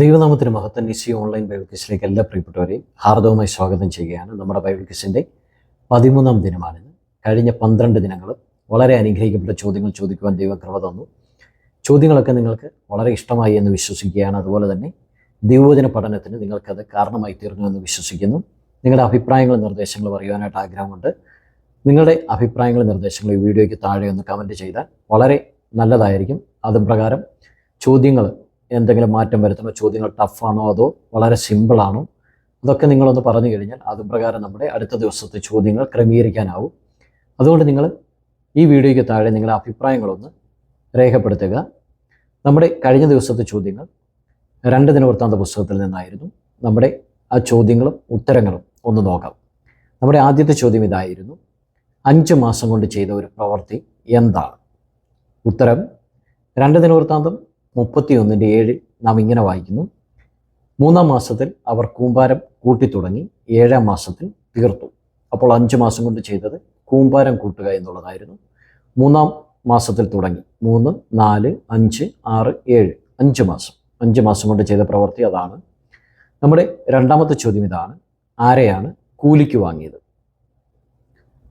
ദൈവനാമത്തിന് മഹത്വം നിശ്ചയ ഓൺലൈൻ ബൈബിൾ ക്വിസിലേക്ക് എല്ലാ പ്രിയപ്പെട്ടവരെയും ഹാർദവുമായി സ്വാഗതം ചെയ്യുകയാണ് നമ്മുടെ ബൈബിൾ ക്വിസിന്റെ പതിമൂന്നാം ദിനമാണിത് കഴിഞ്ഞ പന്ത്രണ്ട് ദിനങ്ങൾ വളരെ അനുഗ്രഹിക്കപ്പെട്ട ചോദ്യങ്ങൾ ചോദിക്കുവാൻ ദൈവകൃപ തന്നു. ചോദ്യങ്ങളൊക്കെ നിങ്ങൾക്ക് വളരെ ഇഷ്ടമായി എന്ന് വിശ്വസിക്കുകയാണ്. അതുപോലെ തന്നെ ദൈവവചന പഠനത്തിന് നിങ്ങൾക്കത് കാരണമായി തീർന്നു എന്ന് വിശ്വസിക്കുന്നു. നിങ്ങളുടെ അഭിപ്രായങ്ങളും നിർദ്ദേശങ്ങളും അറിയാനായിട്ട് ആഗ്രഹമുണ്ട്. നിങ്ങളുടെ അഭിപ്രായങ്ങളും നിർദ്ദേശങ്ങളും ഈ വീഡിയോയ്ക്ക് താഴെ ഒന്ന് കമന്റ് ചെയ്താൽ വളരെ നല്ലതായിരിക്കും. അതും പ്രകാരം ചോദ്യങ്ങൾ എന്തെങ്കിലും മാറ്റം വരുത്തണോ ചോദ്യങ്ങൾ ടഫാണോ അതോ വളരെ സിമ്പിളാണോ? അതൊക്കെ നിങ്ങളൊന്ന് പറഞ്ഞു കഴിഞ്ഞാൽ അത് പ്രകാരം നമ്മുടെ അടുത്ത ദിവസത്തെ ചോദ്യങ്ങൾ ക്രമീകരിക്കാനാവും. അതുകൊണ്ട് നിങ്ങൾ ഈ വീഡിയോയ്ക്ക് താഴെ നിങ്ങളുടെ അഭിപ്രായങ്ങളൊന്ന് രേഖപ്പെടുത്തുക. നമ്മുടെ കഴിഞ്ഞ ദിവസത്തെ ചോദ്യങ്ങൾ രണ്ട് ദിനവൃത്താന്ത പുസ്തകത്തിൽ നിന്നായിരുന്നു. നമ്മുടെ ആ ചോദ്യങ്ങളും ഉത്തരങ്ങളും ഒന്ന് നോക്കാം. നമ്മുടെ ആദ്യത്തെ ചോദ്യം ഇതായിരുന്നു. അഞ്ച് മാസം കൊണ്ട് ചെയ്ത ഒരു പ്രവൃത്തി എന്താണ്? ഉത്തരം രണ്ട് ദിനവൃത്താന്തം മുപ്പത്തി ഒന്നിന്റെ ഏഴിൽ നാം ഇങ്ങനെ വായിക്കുന്നു. മൂന്നാം മാസത്തിൽ അവർ കൂമ്പാരം കൂട്ടിത്തുടങ്ങി ഏഴാം മാസത്തിൽ തീർത്തു. അപ്പോൾ അഞ്ച് മാസം കൊണ്ട് ചെയ്തത് കൂമ്പാരം കൂട്ടുക എന്നുള്ളതായിരുന്നു. മൂന്നാം മാസത്തിൽ തുടങ്ങി. മൂന്ന് നാല് അഞ്ച് ആറ് ഏഴ്. അഞ്ച് മാസം. അഞ്ച് മാസം കൊണ്ട് ചെയ്ത പ്രവൃത്തി അതാണ്. നമ്മുടെ രണ്ടാമത്തെ ചോദ്യം ഇതാണ്. ആരെയാണ് കൂലിക്ക് വാങ്ങിയത്?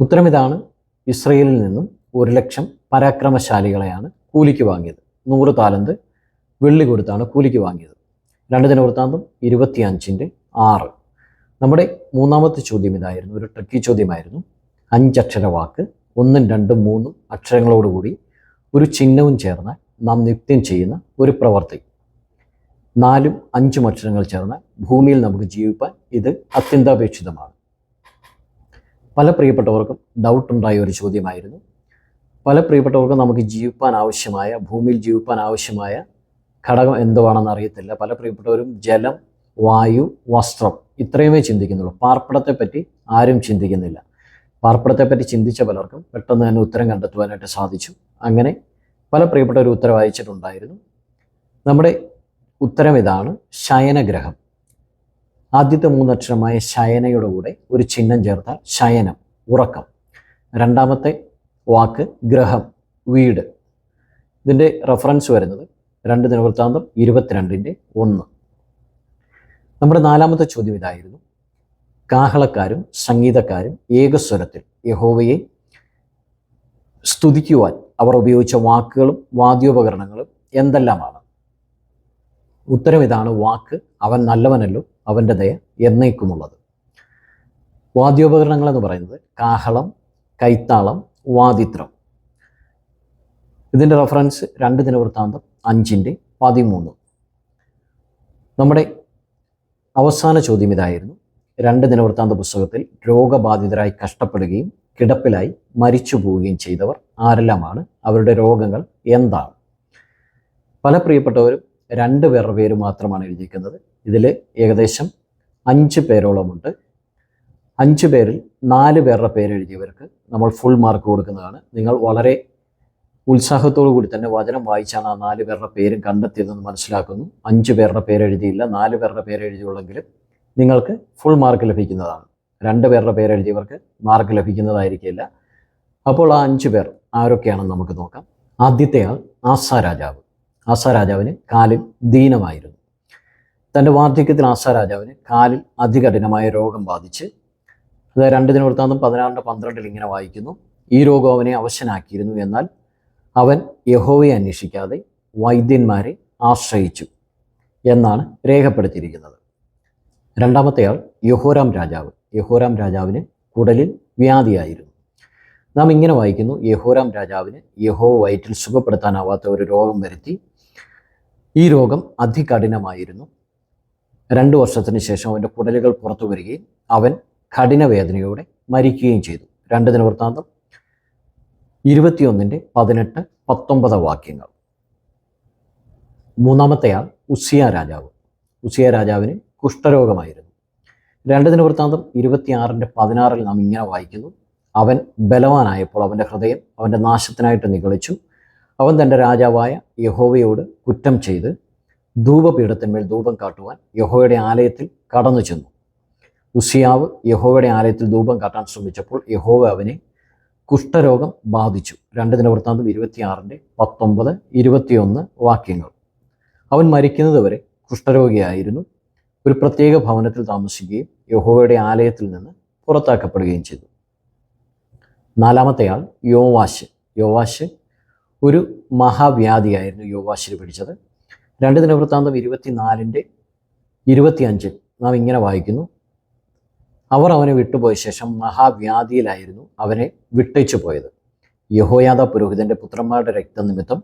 ഉത്തരം ഇതാണ്. ഇസ്രയേലിൽ നിന്നും ഒരു ലക്ഷം പരാക്രമശാലികളെയാണ് കൂലിക്ക് വാങ്ങിയത്. നൂറ് താലന്ത് വെള്ളി കൊടുത്താണ് കൂലിക്ക് വാങ്ങിയത്. രണ്ട് ദിനവൃത്താന്തം ഇരുപത്തിയഞ്ചിന്റെ ആറ്. നമ്മുടെ മൂന്നാമത്തെ ചോദ്യം ഇതായിരുന്നു ഒരു ട്രിക്കി ചോദ്യമായിരുന്നു. അഞ്ചക്ഷര വാക്ക് ഒന്നും രണ്ടും മൂന്നും അക്ഷരങ്ങളോടുകൂടി ഒരു ചിഹ്നവും ചേർന്നാൽ നാം നിത്യം ചെയ്യുന്ന ഒരു പ്രവൃത്തി നാലും അഞ്ചും അക്ഷരങ്ങൾ ചേർന്നാൽ ഭൂമിയിൽ നമുക്ക് ജീവിപ്പാൻ ഇത് അത്യന്താപേക്ഷിതമാണ്. പല പ്രിയപ്പെട്ടവർക്കും ഡൗട്ട് ഉണ്ടായ ഒരു ചോദ്യമായിരുന്നു. പല പ്രിയപ്പെട്ടവർക്കും നമുക്ക് ജീവിപ്പാൻ ആവശ്യമായ ഭൂമിയിൽ ജീവിപ്പാൻ ആവശ്യമായ ഘടകം എന്തുവാണെന്ന് അറിയത്തില്ല. പല പ്രിയപ്പെട്ടവരും ജലം വായു വസ്ത്രം ഇത്രയുമേ ചിന്തിക്കുന്നുള്ളൂ. പാർപ്പിടത്തെ പറ്റി ആരും ചിന്തിക്കുന്നില്ല. പാർപ്പിടത്തെ പറ്റി ചിന്തിച്ച പലർക്കും പെട്ടെന്ന് തന്നെ ഉത്തരം കണ്ടെത്തുവാനായിട്ട് സാധിച്ചു. അങ്ങനെ പല പ്രിയപ്പെട്ട ഒരു ഉത്തരം അയച്ചിട്ടുണ്ടായിരുന്നു. നമ്മുടെ ഉത്തരം ഇതാണ് ശയനഗ്രഹം. ആദ്യത്തെ മൂന്നക്ഷരമായ ശയനയുടെ കൂടെ ഒരു ചിഹ്നം ചേർത്താൽ ശയനം ഉറക്കം. രണ്ടാമത്തെ വാക്ക് ഗ്രഹം വീട്. ഇതിന്റെ റെഫറൻസ് വരുന്നത് രണ്ട് ദിനവൃത്താന്തം ഇരുപത്തിരണ്ടിന്റെ ഒന്ന്. നമ്മുടെ നാലാമത്തെ ചോദ്യം ഇതായിരുന്നു. കാഹളക്കാരും സംഗീതക്കാരും ഏകസ്വരത്തിൽ യഹോവയെ സ്തുതിക്കുവാൻ അവർ ഉപയോഗിച്ച വാക്കുകളും വാദ്യോപകരണങ്ങളും എന്തെല്ലാമാണ്? ഉത്തരം ഇതാണ് വാക്ക്. അവൻ നല്ലവനല്ലോ അവന്റെ ദയ എന്നേക്കുമുള്ളത്. വാദ്യോപകരണങ്ങൾ എന്ന് പറയുന്നത് കാഹളം കൈത്താളം വാദിത്രം. ഇതിന്റെ റെഫറൻസ് രണ്ട് ദിനവൃത്താന്തം അഞ്ചിന്റെ പതിമൂന്ന്. നമ്മുടെ അവസാന ചോദ്യം ഇതായിരുന്നു. രണ്ട് ദിനവൃത്താന്ത പുസ്തകത്തിൽ രോഗബാധിതരായി കഷ്ടപ്പെടുകയും കിടപ്പിലായി മരിച്ചു പോവുകയും ചെയ്തവർ ആരെല്ലാമാണ്? അവരുടെ രോഗങ്ങൾ എന്താണ്? പല പ്രിയപ്പെട്ടവരും രണ്ട് പേരുടെ പേര് മാത്രമാണ് എഴുതിയിരിക്കുന്നത്. ഇതിൽ ഏകദേശം അഞ്ച് പേരോളമുണ്ട്. അഞ്ച് പേരിൽ നാല് പേരുടെ പേര് എഴുതിയവർക്ക് നമ്മൾ ഫുൾ മാർക്ക് കൊടുക്കുന്നതാണ്. നിങ്ങൾ വളരെ ഉത്സാഹത്തോടു കൂടി തന്നെ വചനം വായിച്ചാണ് ആ നാല് പേരുടെ പേരും കണ്ടെത്തിയതെന്ന് മനസ്സിലാക്കുന്നു. അഞ്ച് പേരുടെ പേരെഴുതിയില്ല. നാല് പേരുടെ പേരെഴുതിയുള്ളെങ്കിലും നിങ്ങൾക്ക് ഫുൾ മാർക്ക് ലഭിക്കുന്നതാണ്. രണ്ട് പേരുടെ പേരെഴുതിയവർക്ക് മാർക്ക് ലഭിക്കുന്നതായിരിക്കില്ല. അപ്പോൾ ആ അഞ്ച് പേർ ആരൊക്കെയാണെന്ന് നമുക്ക് നോക്കാം. ആദ്യത്തെ ആൾ ആസാ രാജാവ്. ആസാ രാജാവിന് കാലിൽ ദീനമായിരുന്നു. തന്റെ വാർദ്ധക്യത്തിൽ ആസാ രാജാവിന് കാലിൽ അതികഠിനമായ രോഗം ബാധിച്ച് രണ്ടു രണ്ട് ദിനവൃത്താന്തം പതിനാറിന്റെ പന്ത്രണ്ടിൽ ഇങ്ങനെ വായിക്കുന്നു ഈ രോഗം അവനെ അവശനാക്കിയിരുന്നു എന്നാൽ അവൻ യഹോവയെ അന്വേഷിക്കാതെ വൈദ്യന്മാരെ ആശ്രയിച്ചു എന്നാണ് രേഖപ്പെടുത്തിയിരിക്കുന്നത്. രണ്ടാമത്തെ ആൾ യഹോരാം രാജാവ്. യഹോരാം രാജാവിന് കുടലിൽ വ്യാധിയായിരുന്നു. നാം ഇങ്ങനെ വായിക്കുന്നു യഹോരാം രാജാവിന് യഹോ വയറ്റിൽ സുഖപ്പെടുത്താനാവാത്ത ഒരു രോഗം വരുത്തി. ഈ രോഗം അതികഠിനമായിരുന്നു. രണ്ടു വർഷത്തിന് ശേഷം അവന്റെ കുടലുകൾ പുറത്തു വരികയും അവൻ കഠിനവേദനയോടെ മരിക്കുകയും ചെയ്തു. രണ്ട് ദിനവൃത്താന്തം ഇരുപത്തിയൊന്നിന്റെ പതിനെട്ട് പത്തൊമ്പത് വാക്യങ്ങൾ. മൂന്നാമത്തെ ആൾ ഉസിയ രാജാവ്. ഉസിയ രാജാവിന് കുഷ്ഠരോഗമായിരുന്നു. രണ്ട് ദിന വൃത്താന്തം ഇരുപത്തിയാറിന്റെ പതിനാറിൽ നാം ഇങ്ങനെ വായിക്കുന്നു. അവൻ ബലവാനായപ്പോൾ അവന്റെ ഹൃദയം അവന്റെ നാശത്തിനായിട്ട് നിഗളിച്ചു. അവൻ തന്റെ രാജാവായ യഹോവയോട് കുറ്റം ചെയ്ത് ധൂപപീഠത്തിന്മേൽ ധൂപം കാട്ടുവാൻ യഹോയുടെ ആലയത്തിൽ കടന്നു ചെന്നു ഉസിയാവ് യഹോവയുടെ ആലയത്തിൽ ധൂപം കാട്ടാൻ ശ്രമിച്ചപ്പോൾ യഹോവ അവനെ കുഷ്ഠരോഗം ബാധിച്ചു. രണ്ട് ദിനവൃത്താന്തം ഇരുപത്തിയാറിന്റെ പത്തൊമ്പത് ഇരുപത്തിയൊന്ന് വാക്യങ്ങൾ. അവൻ മരിക്കുന്നത് വരെ കുഷ്ഠരോഗിയായിരുന്നു. ഒരു പ്രത്യേക ഭവനത്തിൽ താമസിക്കുകയും യഹോവയുടെ ആലയത്തിൽ നിന്ന് പുറത്താക്കപ്പെടുകയും ചെയ്തു. നാലാമത്തെയാൾ യോവാശ്. യോവാശ് ഒരു മഹാവ്യാധിയായിരുന്നു യോവാശിന് പിടിച്ചത്. രണ്ട് ദിനവൃത്താന്തം ഇരുപത്തിനാലിന്റെ ഇരുപത്തിയഞ്ചിൽ നാം ഇങ്ങനെ വായിക്കുന്നു. അവർ അവനെ വിട്ടുപോയ ശേഷം മഹാവ്യാധിയിലായിരുന്നു അവനെ വിട്ടയച്ചു പോയത്. യഹോയാദ പുരോഹിതന്റെ പുത്രന്മാരുടെ രക്തനിമിത്തം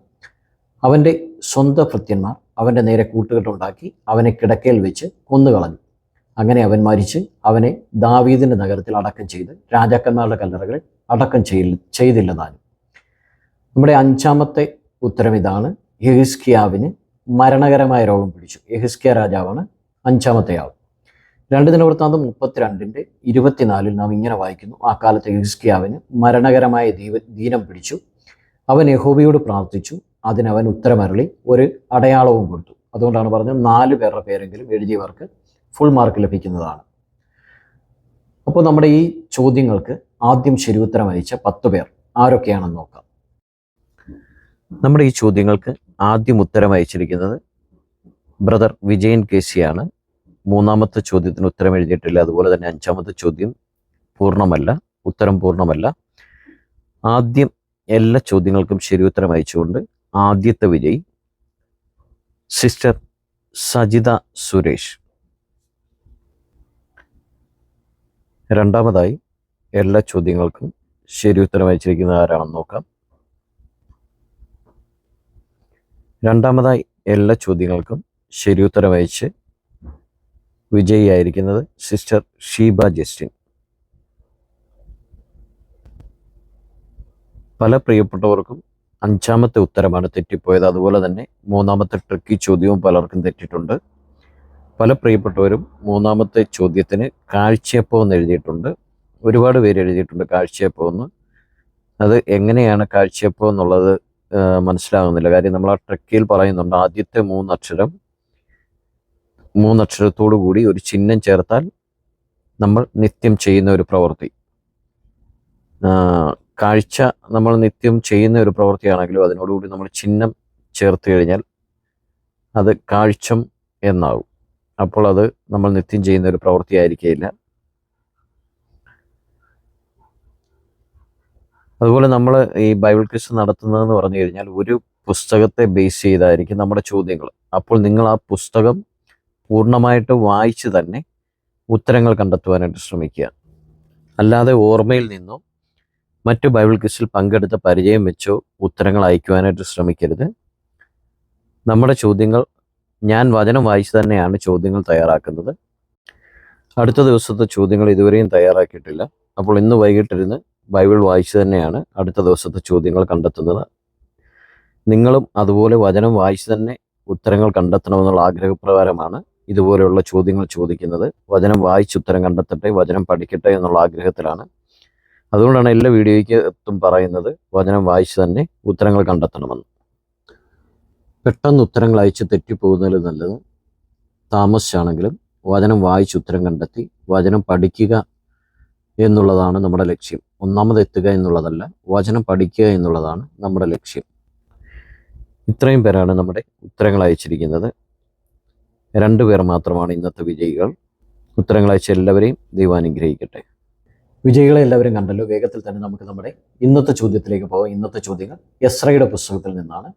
അവന്റെ സ്വന്തം ഭൃത്യന്മാർ അവന്റെ നേരെ കൂട്ടുകെട്ടുണ്ടാക്കി അവനെ കിടക്കയിൽ വെച്ച് കൊന്നുകളഞ്ഞു. അങ്ങനെ അവൻ മരിച്ച് അവനെ ദാവീദിന്റെ നഗരത്തിൽ അടക്കം ചെയ്ത് രാജാക്കന്മാരുടെ കല്ലറകളിൽ അടക്കം ചെയ്യ ചെയ്തില്ല നമ്മുടെ അഞ്ചാമത്തെ ഉത്തരം ഇതാണ്. യഹിസ്കിയാവിന് മരണകരമായ രോഗം പിടിച്ചു. യഹിസ്കിയ രാജാവാണ് അഞ്ചാമത്തെ ആൾ. രണ്ട് ദിനവൃത്താന്തം മുപ്പത്തിരണ്ടിന്റെ ഇരുപത്തിനാലിൽ നാം ഇങ്ങനെ വായിക്കുന്നു. ആ കാലത്ത് യുസ്കിയാവിന് മരണകരമായ ദീവ ദീനം പിടിച്ചു. അവൻ യഹോബയോട് പ്രാർത്ഥിച്ചു. അതിനവൻ ഉത്തരമരളി. ഒരു അടയാളവും കൊടുത്തു. അതുകൊണ്ടാണ് പറഞ്ഞത് നാല് പേരുടെ പേരെങ്കിലും എഴുതിയവർക്ക് ഫുൾ മാർക്ക് ലഭിക്കുന്നതാണ്. അപ്പോൾ നമ്മുടെ ഈ ചോദ്യങ്ങൾക്ക് ആദ്യം ശരിയുത്തരം അയച്ച പത്ത് പേർ ആരൊക്കെയാണെന്ന് നോക്കാം. നമ്മുടെ ഈ ചോദ്യങ്ങൾക്ക് ആദ്യം ഉത്തരം അയച്ചിരിക്കുന്നത് ബ്രദർ വിജയൻ കേസിയാണ് മൂന്നാമത്തെ ചോദ്യത്തിന് ഉത്തരം എഴുതിയിട്ടില്ല. അതുപോലെ തന്നെ അഞ്ചാമത്തെ ചോദ്യം പൂർണമല്ല. ഉത്തരം പൂർണമല്ല. ആദ്യം എല്ലാ ചോദ്യങ്ങൾക്കും ശരി ഉത്തരം അയച്ചുകൊണ്ട് ആദ്യത്തെ വിജയ്. സിസ്റ്റർ സജിത സുരേഷ്. രണ്ടാമതായി എല്ലാ ചോദ്യങ്ങൾക്കും ശരി ഉത്തരം അയച്ചിരിക്കുന്നത് ആരാണെന്ന് നോക്കാം. രണ്ടാമതായി എല്ലാ ചോദ്യങ്ങൾക്കും ശരി ഉത്തരം അയച്ച് വിജയിയായിരിക്കുന്നത് സിസ്റ്റർ ഷീബ ജസ്റ്റിൻ. പല പ്രിയപ്പെട്ടവർക്കും അഞ്ചാമത്തെ ഉത്തരമാണ് തെറ്റിപ്പോയത്. അതുപോലെ തന്നെ മൂന്നാമത്തെ ട്രിക്കി ചോദ്യവും പലർക്കും തെറ്റിട്ടുണ്ട്. പല പ്രിയപ്പെട്ടവരും മൂന്നാമത്തെ ചോദ്യത്തിന് കാഴ്ചയപ്പം എന്ന് എഴുതിയിട്ടുണ്ട്. ഒരുപാട് പേര് എഴുതിയിട്ടുണ്ട് കാഴ്ചയപ്പം എന്ന് അത് എങ്ങനെയാണ് കാഴ്ചയപ്പം എന്നുള്ളത് മനസ്സിലാകുന്നില്ല. കാര്യം നമ്മൾ ആ ട്രക്കിയിൽ പറയുന്നുണ്ട്. ആദ്യത്തെ മൂന്നക്ഷരം മൂന്നക്ഷരത്തോടു കൂടി ഒരു ചിഹ്നം ചേർത്താൽ നമ്മൾ നിത്യം ചെയ്യുന്ന ഒരു പ്രവൃത്തി. കാഴ്ച നമ്മൾ നിത്യം ചെയ്യുന്ന ഒരു പ്രവൃത്തിയാണെങ്കിലും അതിനോടുകൂടി നമ്മൾ ചിഹ്നം ചേർത്ത് കഴിഞ്ഞാൽ അത് കാഴ്ചം എന്നാവും. അപ്പോൾ അത് നമ്മൾ നിത്യം ചെയ്യുന്ന ഒരു പ്രവൃത്തി ആയിരിക്കില്ല അതുപോലെ നമ്മൾ ഈ ബൈബിൾ ക്വിസ് നടത്തുന്നതെന്ന് പറഞ്ഞു കഴിഞ്ഞാൽ ഒരു പുസ്തകത്തെ ബേസ് ചെയ്തായിരിക്കും നമ്മുടെ ചോദ്യങ്ങൾ. അപ്പോൾ നിങ്ങൾ ആ പുസ്തകം പൂർണമായിട്ട് വായിച്ച് തന്നെ ഉത്തരങ്ങൾ കണ്ടെത്തുവാനായിട്ട് ശ്രമിക്കുക. അല്ലാതെ ഓർമ്മയിൽ നിന്നോ മറ്റു ബൈബിൾ ക്വിസിൽ പങ്കെടുത്ത പരിചയം വെച്ചോ ഉത്തരങ്ങൾ അയക്കുവാനായിട്ട് ശ്രമിക്കരുത്. നമ്മുടെ ചോദ്യങ്ങൾ ഞാൻ വചനം വായിച്ച് തന്നെയാണ് ചോദ്യങ്ങൾ തയ്യാറാക്കുന്നത്. അടുത്ത ദിവസത്തെ ചോദ്യങ്ങൾ ഇതുവരെയും തയ്യാറാക്കിയിട്ടില്ല. അപ്പോൾ ഇന്ന് വൈകിട്ടിരുന്ന് ബൈബിൾ വായിച്ചു തന്നെയാണ് അടുത്ത ദിവസത്തെ ചോദ്യങ്ങൾ കണ്ടെത്തുന്നത്. നിങ്ങളും അതുപോലെ വചനം വായിച്ച് തന്നെ ഉത്തരങ്ങൾ കണ്ടെത്തണമെന്നുള്ള ആഗ്രഹപ്രകാരമാണ് ഇതുപോലെയുള്ള ചോദ്യങ്ങൾ ചോദിക്കുന്നത്. വചനം വായിച്ച് ഉത്തരം കണ്ടെത്തട്ടെ വചനം പഠിക്കട്ടെ എന്നുള്ള ആഗ്രഹത്തിലാണ്. അതുകൊണ്ടാണ് എല്ലാ വീഡിയോയ്ക്കും പറയുന്നത് വചനം വായിച്ച് തന്നെ ഉത്തരങ്ങൾ കണ്ടെത്തണമെന്ന്. പെട്ടെന്ന് ഉത്തരങ്ങൾ അയച്ച് തെറ്റിപ്പോകുന്നതിൽ നല്ലത് താമസിച്ചാണെങ്കിലും വചനം വായിച്ച് ഉത്തരം കണ്ടെത്തി വചനം പഠിക്കുക എന്നുള്ളതാണ് നമ്മുടെ ലക്ഷ്യം. ഒന്നാമത് എത്തുക എന്നുള്ളതല്ല വചനം പഠിക്കുക എന്നുള്ളതാണ് നമ്മുടെ ലക്ഷ്യം. ഇത്രയും പേരാണ് നമ്മുടെ ഉത്തരങ്ങൾ അയച്ചിരിക്കുന്നത്. രണ്ടു പേർ മാത്രമാണ് ഇന്നത്തെ വിജയികൾ. ഉത്തരങ്ങളയച്ച എല്ലാവരെയും ദൈവം അനുഗ്രഹിക്കട്ടെ. വിജയികളെ എല്ലാവരും കണ്ടല്ലോ. വേഗത്തിൽ തന്നെ നമുക്ക് നമ്മുടെ ഇന്നത്തെ ചോദ്യത്തിലേക്ക് പോകാം. ഇന്നത്തെ ചോദ്യങ്ങൾ യസ്രയുടെ പുസ്തകത്തിൽ നിന്നാണ്.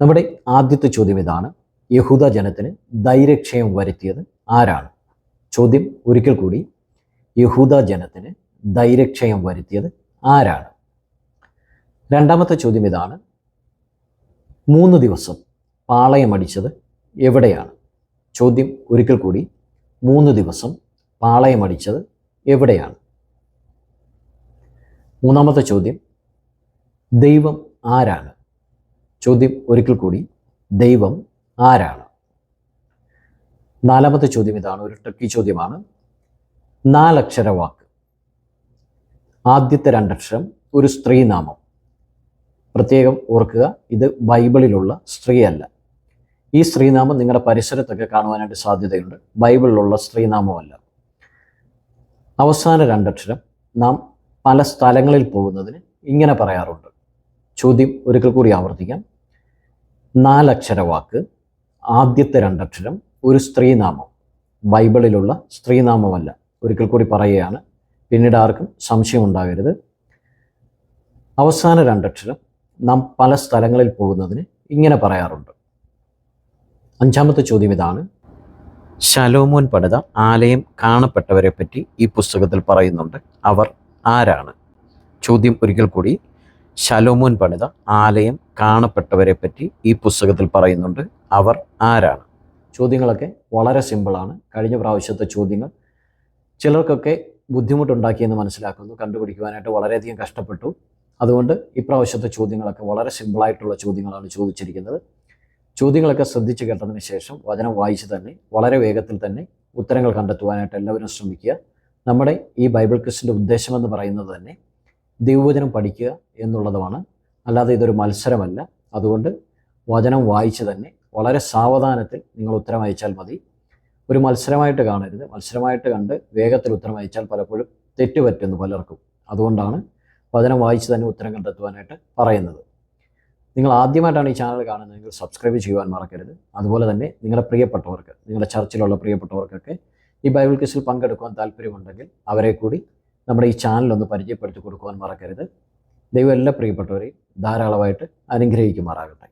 നമ്മുടെ ആദ്യത്തെ ചോദ്യം ഇതാണ്. യഹൂദ ജനത്തിന് ധൈര്യക്ഷയം വരുത്തിയത് ആരാണ്? ചോദ്യം ഒരിക്കൽ കൂടി. യഹൂദ ജനത്തിന് ധൈര്യക്ഷയം വരുത്തിയത് ആരാണ്? രണ്ടാമത്തെ ചോദ്യം ഇതാണ്. മൂന്ന് ദിവസം പാളയമടിച്ചത് എവിടെയാണ്? ചോദ്യം ഒരിക്കൽ കൂടി. മൂന്ന് ദിവസം പാളയമടിച്ചത് എവിടെയാണ്? മൂന്നാമത്തെ ചോദ്യം ദൈവം ആരാണ്? ചോദ്യം ഒരിക്കൽ കൂടി ദൈവം ആരാണ്? നാലാമത്തെ ചോദ്യം ഇതാണ് ഒരു ട്രിക്കി ചോദ്യമാണ്. നാലക്ഷര വാക്ക്. ആദ്യത്തെ രണ്ടക്ഷരം ഒരു സ്ത്രീനാമം. പ്രത്യേകം ഓർക്കുക ഇത് ബൈബിളിലുള്ള സ്ത്രീയല്ല. ഈ സ്ത്രീനാമം നിങ്ങളുടെ പരിസരത്തൊക്കെ കാണുവാനായിട്ട് സാധ്യതയുണ്ട്. ബൈബിളിലുള്ള സ്ത്രീനാമമല്ല. അവസാന രണ്ടക്ഷരം നാം പല സ്ഥലങ്ങളിൽ പോകുന്നതിന് ഇങ്ങനെ പറയാറുണ്ട്. ചോദ്യം ഒരിക്കൽ കൂടി ആവർത്തിക്കാം. നാലക്ഷര വാക്ക് ആദ്യത്തെ രണ്ടക്ഷരം ഒരു സ്ത്രീനാമം. ബൈബിളിലുള്ള സ്ത്രീനാമമല്ല. ഒരിക്കൽ കൂടി പറയുകയാണ്. പിന്നീട് ആർക്കും സംശയം ഉണ്ടാകരുത്. അവസാന രണ്ടക്ഷരം നാം പല സ്ഥലങ്ങളിൽ പോകുന്നതിന് ഇങ്ങനെ പറയാറുണ്ട്. അഞ്ചാമത്തെ ചോദ്യം ഇതാണ്. ശലോമോൻ പണിത ആലയം കാണപ്പെട്ടവരെ പറ്റി ഈ പുസ്തകത്തിൽ പറയുന്നുണ്ട്. അവർ ആരാണ്? ചോദ്യം ഒരിക്കൽ കൂടി. ശലോമോൻ പണിത ആലയം കാണപ്പെട്ടവരെ പറ്റി ഈ പുസ്തകത്തിൽ പറയുന്നുണ്ട്. അവർ ആരാണ്? ചോദ്യങ്ങളൊക്കെ വളരെ സിമ്പിളാണ് കഴിഞ്ഞ പ്രാവശ്യത്തെ ചോദ്യങ്ങൾ ചിലർക്കൊക്കെ ബുദ്ധിമുട്ടുണ്ടാക്കിയെന്ന് മനസ്സിലാക്കുന്നു. കണ്ടുപിടിക്കുവാനായിട്ട് വളരെയധികം കഷ്ടപ്പെട്ടു. അതുകൊണ്ട് ഇപ്രാവശ്യത്തെ ചോദ്യങ്ങളൊക്കെ വളരെ സിമ്പിളായിട്ടുള്ള ചോദ്യങ്ങളാണ് ചോദിച്ചിരിക്കുന്നത്. ചോദ്യങ്ങളൊക്കെ ശ്രദ്ധിച്ച് കേട്ടതിന് ശേഷം വചനം വായിച്ച് തന്നെ വളരെ വേഗത്തിൽ തന്നെ ഉത്തരങ്ങൾ കണ്ടെത്തുവാനായിട്ട് എല്ലാവരും ശ്രമിക്കുക. നമ്മുടെ ഈ ബൈബിൾ ക്വിസിന്റെ ഉദ്ദേശമെന്ന് പറയുന്നത് തന്നെ ദൈവവചനം പഠിക്കുക എന്നുള്ളതുമാണ്. അല്ലാതെ ഇതൊരു മത്സരമല്ല. അതുകൊണ്ട് വചനം വായിച്ച് തന്നെ വളരെ സാവധാനത്തിൽ നിങ്ങൾ ഉത്തരം അയച്ചാൽ മതി. ഒരു മത്സരമായിട്ട് കാണരുത്. മത്സരമായിട്ട് കണ്ട് വേഗത്തിൽ ഉത്തരം അയച്ചാൽ പലപ്പോഴും തെറ്റുപറ്റുന്നു പലർക്കും. അതുകൊണ്ടാണ് വചനം വായിച്ച് തന്നെ ഉത്തരം കണ്ടെത്തുവാനായിട്ട് പറയുന്നത്. നിങ്ങൾ ആദ്യമായിട്ടാണ് ഈ ചാനൽ കാണുന്നതെങ്കിൽ സബ്സ്ക്രൈബ് ചെയ്യുവാൻ മറക്കരുത്. അതുപോലെ തന്നെ നിങ്ങളുടെ പ്രിയപ്പെട്ടവർക്ക് നിങ്ങളുടെ ചർച്ചിലുള്ള പ്രിയപ്പെട്ടവർക്കൊക്കെ ഈ ബൈബിൾ കേസിൽ പങ്കെടുക്കുവാൻ താല്പര്യമുണ്ടെങ്കിൽ അവരെ കൂടി നമ്മുടെ ഈ ചാനൽ ഒന്ന് പരിചയപ്പെടുത്തി കൊടുക്കുവാൻ മറക്കരുത്. ദൈവം എല്ലാ പ്രിയപ്പെട്ടവരെയും ധാരാളമായിട്ട് അനുഗ്രഹിക്കുമാറാകട്ടെ.